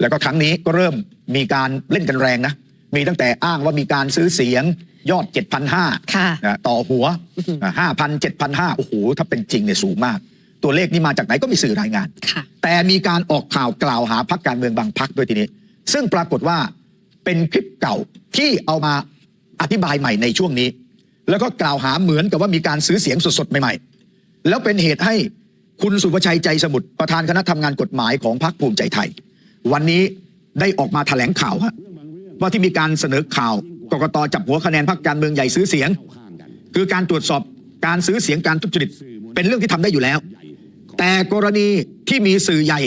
แล้วก็ครั้งนี้ก็เริ่มมีการเล่นกันแรงนะ มีตั้งแต่อ้างว่ามีการซื้อเสียงยอด 7,500ค่ะนะต่อหัวห้าพันเจ็ดพันห้าโอ้โห ถ้าเป็นจริงเนี่ยสูงมาก ตัวเลขนี้มาจากไหนก็มีสื่อรายงานค่ะแต่มีการออกข่าวกล่าวหาพักการเมืองบางพักด้วยทีนี้ ซึ่งปรากฏว่าเป็นคลิปเก่าที่เอามาอธิบายใหม่ในช่วงนี้ แล้วก็กล่าวหาเหมือนกับว่ามีการซื้อเสียงสดๆใหม่ๆ แล้วเป็นเหตุให้คุณสุภชัยใจสมุทรประธานคณะทำงานกฎหมายของพรรคภูมิใจไทย วันนี้ได้ออกมาแถลงข่าวว่าที่มีการเสนอข่าวกกตจับหัวคะแนนพรรคการเมืองใหญ่ซื้อเสียง คือการตรวจสอบการซื้อเสียงการทุจริตเป็นเรื่องที่ทำได้อยู่แล้ว แต่กรณีที่มีสื่อใหญ่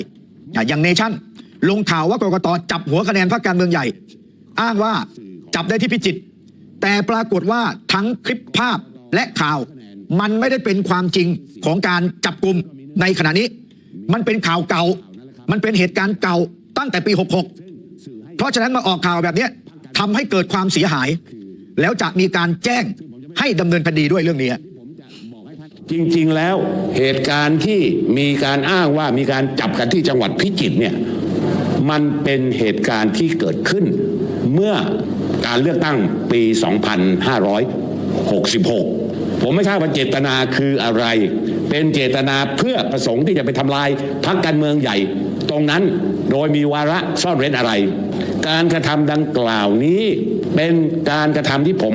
อะอย่างเนชั่น ลงข่าวว่ากกตจับหัวคะแนนพรรคการเมืองใหญ่ อ้างว่าจับได้ที่พิจิตรแต่ปรากฏว่าทั้งคลิปภาพและข่าว มันไม่ได้เป็นความจริงของการจับกลุ่มในขณะนี้ มันเป็นข่าวเก่า มันเป็นเหตุการณ์เก่า ตั้งแต่ปี 66 เพราะฉะนั้นมาออกข่าวแบบนี้ทำให้เกิดความเสียหาย แล้วจะมีการแจ้งให้ดำเนินคดีด้วยเรื่องนี้จริงๆแล้วเหตุการณ์ที่มีการอ้างว่ามีการจับกันที่จังหวัดพิจิตรเนี่ยมันเป็นเหตุการณ์ที่เกิดขึ้น เมื่อการเลือกตั้งปี 2566 ผมไม่ทราบว่าเจตนาคืออะไร เป็นเจตนาเพื่อประสงค์ที่จะไปทำลายพรรคการเมืองใหญ่ตรงนั้น โดยมีวาระซ่อนเร้นอะไร การกระทำดังกล่าวนี้เป็นการกระทำที่ผม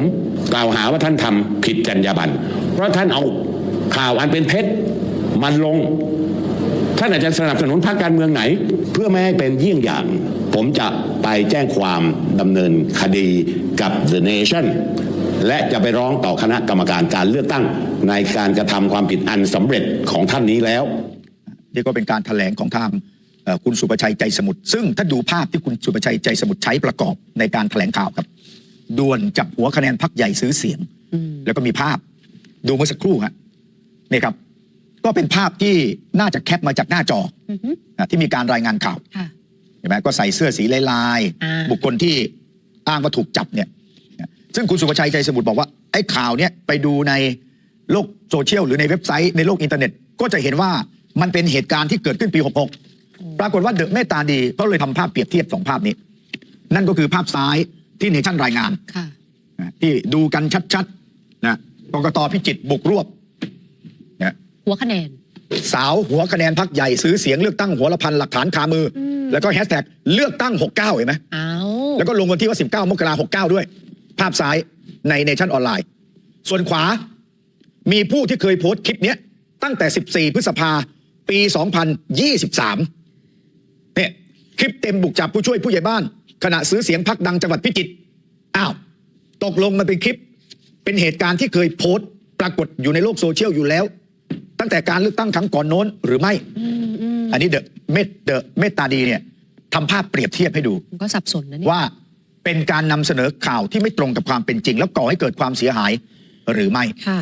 กล่าวหาว่าท่านทำผิดจรรยาบรรณเพราะท่านเอาข่าวอันเป็นเท็จมันลง ท่านอาจจะสนับสนุนพรรคการเมืองไหน เพื่อไม่ให้เป็นเยี่ยงอย่าง ผมจะไปแจ้งความดำเนินคดีกับ The Nation และจะไปร้องต่อคณะกรรมการการเลือกตั้ง ในการกระทำความผิดอันสำเร็จของท่านนี้แล้ว นี่ก็เป็นการแถลงของทาง คุณสุประชัยใจสมุทรซึ่งถ้าดูภาพที่คุณสุประชัยใจสมุทรใช้ประกอบในการแถลงข่าวครับด่วนจับหัวคะแนนพักใหญ่ซื้อเสียง แล้วก็มีภาพดูเมื่อสักครู่ฮะนี่ครับ ก็เป็นภาพที่น่าจะแคปมาจากหน้าจออือฮึนะที่มีการรายงานข่าวค่ะเห็นไหมก็ใส่เสื้อสีลายอ่าๆบุคคลที่อ้างว่าถูกจับเนี่ย ซึ่งคุณสุประชัยใจสมุทรบอกว่าไอ้ข่าวเนี่ยไปดูในโลกโซเชียลหรือในเว็บไซต์ในโลกอินเทอร์เน็ต ก็จะเห็นว่ามันเป็นเหตุการณ์ที่เกิดขึ้นปี 66 ปรากฏว่าเดอะเมตตาดีก็เลยทำภาพเปรียบเทียบสองภาพนี้ นั่นก็คือภาพซ้ายที่เนชั่นรายงานค่ะนะที่ดูกันชัดๆนะกกตพิจิตรบุกรวบนะหัวคะแนน สาวหัวคะแนนพักใหญ่ซื้อเสียงเลือกตั้งหัวละพันหลักฐานคามืออมแล้วก็แฮชแท็กเลือกตั้ง 69 เห็นไหมเอาแล้วก็ลงวันที่ว่า 19 มกราคม69ด้วย ภาพซ้ายในเนชั่นออนไลน์ ส่วนขวามีผู้ที่เคยโพสต์คลิปเนี้ยตั้งแต่ 14 พฤษภาปี 2023เนี่ย คลิปเต็มบุกจับผู้ช่วยผู้ใหญ่บ้าน ขณะซื้อเสียงพักดังจังหวัดพิจิตรอ้าวตกลงมันเป็นคลิป เป็นเหตุการณ์ที่เคยโพสต์ ปรากฏอยู่ในโลกโซเชียลอยู่แล้ว ตั้งแต่การเลือกตั้งครั้งก่อนโน้นหรือไม่อืมอืมอันนี้เดอะเมตเดอะเมตตาดีเนี่ยทำภาพเปรียบเทียบให้ดูมันก็สับสนนะเนี่ยว่าเป็นการนำเสนอข่าวที่ไม่ตรงกับความเป็นจริง แล้วก่อให้เกิดความเสียหายหรือไม่ค่ะ